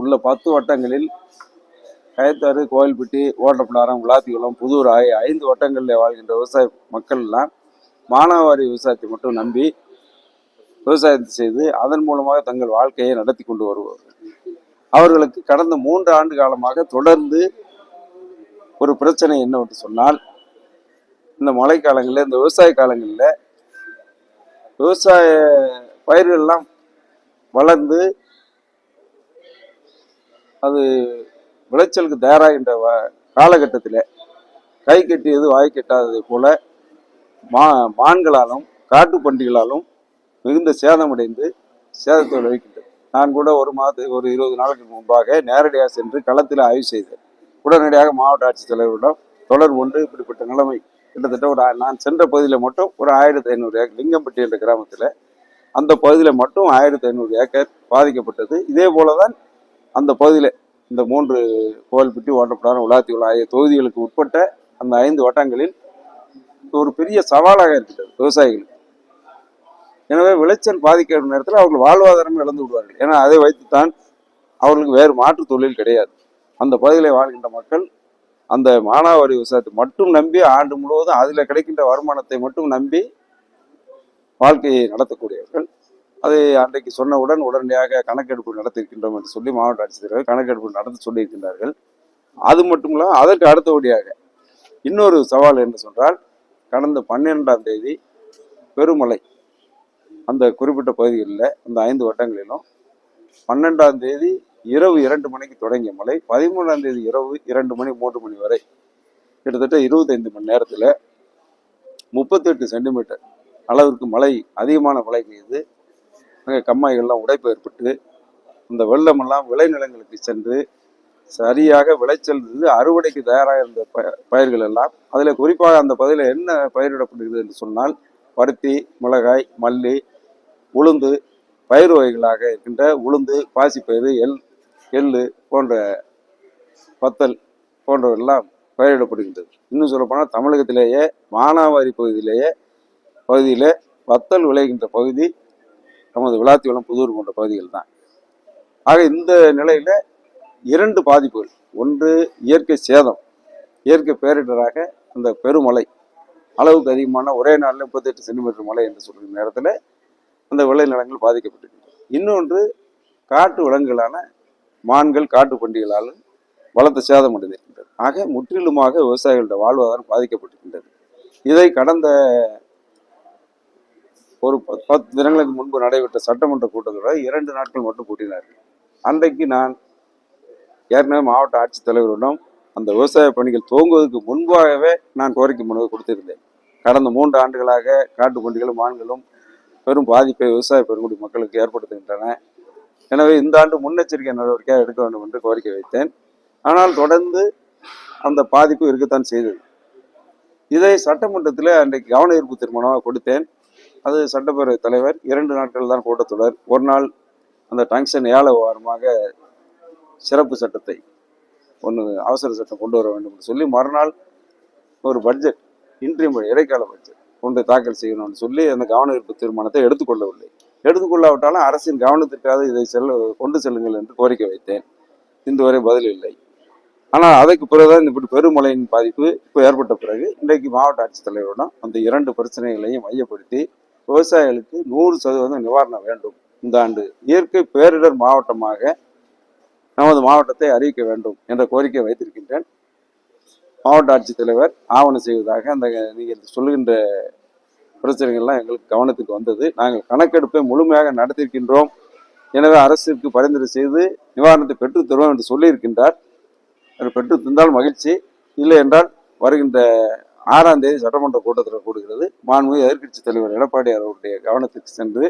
உள்ள பத்து வட்டங்களில் கயத்தாறு கோயில்பட்டி ஓட்டப்பிடாரம் விளாத்திக்குளம் புதூர் ஆகிய ஐந்து வட்டங்களில் வாழ்கின்ற விவசாய மக்கள் எல்லாம் மானாவாரி விவசாயத்தை மட்டும் நம்பி விவசாயத்தை செய்து அதன் மூலமாக தங்கள் வாழ்க்கையை நடத்தி கொண்டு வருவார்கள் அவர்களுக்கு கடந்த மூன்று ஆண்டு காலமாக தொடர்ந்து ஒரு பிரச்சனை என்னவென்று சொன்னால் இந்த மழைக்காலங்களில் இந்த விவசாய காலங்களில் விவசாய பயிர்கள்லாம் வளர்ந்து அது விளைச்சலுக்கு தயாராகின்ற வ- காலகட்டத்தில் கை கட்டியது வாய் கட்டாததை போல மா மான்களாலும் காட்டுப்பன்றிகளாலும் மிகுந்த சேதமடைந்து சேதத்தை விளைவிக்கின்றது நான் கூட ஒரு மாதத்து ஒரு இருபது நாளுக்கு முன்பாக நேரடியாக சென்று களத்தில் ஆய்வு செய்தேன். உடனடியாக மாவட்ட ஆட்சித்தலைவரிடம் தொடர்பு கொண்டு இப்படிப்பட்ட நிலைமை கிட்டத்தட்ட ஒரு நான் சென்ற பகுதியில் மட்டும் ஒரு ஆயிரத்தி ஐநூறு ஏக்கர் லிங்கம்பட்டி என்ற கிராமத்தில் அந்த பகுதியில் மட்டும் ஆயிரத்தி ஐநூறு ஏக்கர் பாதிக்கப்பட்டது. இதே போல தான் அந்த பகுதியில் இந்த மூன்று கோவில்பட்டி ஓட்டப்படாரம் உலாத்தியுள்ள ஆகிய தொகுதிகளுக்கு உட்பட்ட அந்த ஐந்து வட்டங்களில் ஒரு பெரிய சவாலாக இருக்கிறது விவசாயிகளுக்கு. எனவே விளைச்சல் பாதிக்கிற நேரத்தில் அவர்கள் வாழ்வாதாரம் இழந்து விடுவார்கள். ஏன்னா அதை வைத்துத்தான் அவர்களுக்கு வேறு மாற்று தொழில் கிடையாது. அந்த பகுதியில் வாழ்கின்ற மக்கள் அந்த மானாவாரி விவசாயத்தை மட்டும் நம்பி ஆண்டு முழுவதும் அதில் கிடைக்கின்ற வருமானத்தை மட்டும் நம்பி வாழ்க்கையை நடத்தக்கூடியவர்கள். அதை அன்றைக்கு சொன்னவுடன் உடனடியாக கணக்கெடுப்பு நடத்தியிருக்கின்றோம் என்று சொல்லி மாவட்ட ஆட்சித்தலைவர் கணக்கெடுப்பு நடத்த சொல்லியிருக்கின்றார்கள். அது மட்டும் இல்லாமல் அதற்கு அடுத்தபடியாக இன்னொரு சவால் என்று சொன்னால் கடந்த பன்னிரெண்டாம் தேதி பெருமழை அந்த குறிப்பிட்ட பகுதிகளில் அந்த ஐந்து வட்டங்களிலும் பன்னெண்டாம் தேதி இரவு இரண்டு மணிக்கு தொடங்கிய மழை பதிமூணாம் தேதி இரவு இரண்டு மணி மூன்று மணி வரை. கிட்டத்தட்ட இருபத்தைந்து மணி நேரத்தில் முப்பத்தெட்டு சென்டிமீட்டர் அளவிற்கு மழை அதிகமான மழை பெய்யுது கம்மாய்கள்லாம் உடைப்பு ஏற்பட்டு இந்த வெள்ளமெல்லாம் விளைநிலங்களுக்கு சென்று சரியாக விளைச்சல் இருந்து அறுவடைக்கு தயாராக இருந்த ப பயிர்கள் எல்லாம் அதில் குறிப்பாக அந்த பகுதியில் என்ன பயிரிடப்படுகிறது என்று சொன்னால் பருத்தி மிளகாய் மல்லி உளுந்து பயிர் வகைகளாக இருக்கின்ற உளுந்து பாசிப்பயிறு எள் போன்ற பத்தல் போன்றவெல்லாம் பயிரிடப்படுகின்றது. இன்னும் சொல்லப்போனால் தமிழகத்திலேயே மானாவாரி பகுதியிலேயே பகுதியில் வத்தல் விளைகின்ற பகுதி நமது விளாத்திவளம் புதூர் போன்ற பகுதிகள் தான். ஆக இந்த நிலையில் இரண்டு பாதிப்புகள். ஒன்று இயற்கை சேதம். இயற்கை பேரிடராக அந்த பெருமழை அளவுக்கு அதிகமான ஒரே நாளில் முப்பத்தெட்டு சென்டிமீட்டர் மழை என்று சொல்கிற நேரத்தில் அந்த விளைநிலங்கள் பாதிக்கப்பட்டிருக்கின்றன. இன்னொன்று காட்டு விலங்குகளான மான்கள் காட்டு பண்டிகளால் பலத்த சேதம் அடைந்திருக்கின்றது. ஆக முற்றிலுமாக விவசாயிகளோட வாழ்வாதாரம் பாதிக்கப்பட்டிருக்கின்றது. இதை கடந்த ஒரு பத்- பத்து தினங்களுக்கு முன்பு நடைபெற்ற சட்டமன்ற கூட்டத்தொடர் இரண்டு நாட்கள் மட்டும் கூட்டினார்கள் அன்றைக்கு நான் ஏற்கனவே மாவட்ட ஆட்சித்தலைவரிடம் அந்த விவசாய பணிகள் துவங்குவதற்கு முன்பாகவே நான் கோரிக்கை மனு கொடுத்திருந்தேன். கடந்த மூன்று ஆண்டுகளாக காட்டு பண்டிகளும் மான்களும் பெரும் பாதிப்பை விவசாய பெருங்குடி மக்களுக்கு ஏற்படுத்துகின்றன. எனவே இந்த ஆண்டு முன்னெச்சரிக்கை நடவடிக்கையாக எடுக்க வேண்டும் என்று கோரிக்கை வைத்தேன். ஆனால் தொடர்ந்து அந்த பாதிப்பு இருக்கத்தான் செய்தது. இதை சட்டமன்றத்தில் அன்றைக்கு கவன ஈர்ப்பு தீர்மானமாக கொடுத்தேன். அது சட்டப்பேரவை தலைவர் இரண்டு நாட்கள் தான் கூட்டத்தொடர். ஒரு நாள் அந்த டங்ஷன் ஏழை வாரமாக சிறப்பு சட்டத்தை ஒன்று அவசர சட்டம் கொண்டு வர வேண்டும் என்று சொல்லி மறுநாள் ஒரு பட்ஜெட் இன்றைய இடைக்கால பட்ஜெட் கொண்டு தாக்கல் செய்யணும்னு சொல்லி அந்த கவன ஈர்ப்பு தீர்மானத்தை எடுத்துக்கொள்ளவில்லை. எடுத்துக்கொள்ளாவிட்டாலும் அரசின் கவனத்திற்காக இதை செல்ல கொண்டு செல்லுங்கள் என்று கோரிக்கை வைத்தேன். இன்று வரை பதில் இல்லை. ஆனால் அதற்கு பிறகுதான் இப்படி பெருமழையின் பாதிப்பு இப்போ ஏற்பட்ட பிறகு இன்றைக்கு மாவட்ட ஆட்சித்தலைவரிடம் அந்த இரண்டு பிரச்சனைகளையும் மையப்படுத்தி விவசாயிகளுக்கு நூறு சதவீதம் நிவாரணம் வேண்டும் இந்த ஆண்டு. இயற்கை பேரிடர் மாவட்டமாக நமது மாவட்டத்தை அறிவிக்க வேண்டும் என்ற கோரிக்கை வைத்திருக்கின்றேன். மாவட்ட ஆட்சித்தலைவர் ஆவணம் செய்வதாக அந்த நீங்கள் சொல்லுகின்ற பிரச்சனைகள்லாம் எங்களுக்கு கவனத்துக்கு வந்தது. நாங்கள் கணக்கெடுப்பை முழுமையாக நடத்தியிருக்கின்றோம். எனவே அரசிற்கு பரிந்துரை செய்து நிவாரணத்தை பெற்று தருவோம் என்று சொல்லியிருக்கின்றார். அது பெற்று தந்தால் மகிழ்ச்சி. இல்லை என்றால் வருகின்ற ஆறாம் தேதி சட்டமன்ற கூட்டத்தில் கூடுகிறது. மாண்புமிகு எதிர்கட்சி தலைவர் எடப்பாடி அவருடைய கவனத்துக்கு சென்று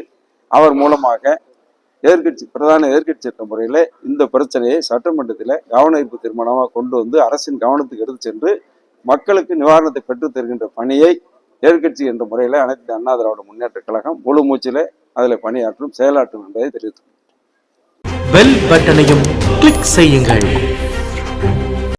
அவர் மூலமாக எதிர்கட்சி பிரதான எதிர்க்கட்சி என்ற முறையில் இந்த பிரச்சனையை சட்டமன்றத்தில் கவன ஈர்ப்பு தீர்மானமாக கொண்டு வந்து அரசின் கவனத்துக்கு எடுத்து சென்று மக்களுக்கு நிவாரணத்தை பெற்றுத் தருகின்ற பணியை எதிர்கட்சி என்ற முறையில் அனைத்து அண்ணா திராவிட முன்னேற்ற கழகம் முழு மூச்சில் அதில் பணியாற்றும் செயலாற்றும் என்பதை தெரிவித்துள்ளேன் பெல் பட்டனையும் கிளிக் செய்யுங்கள்.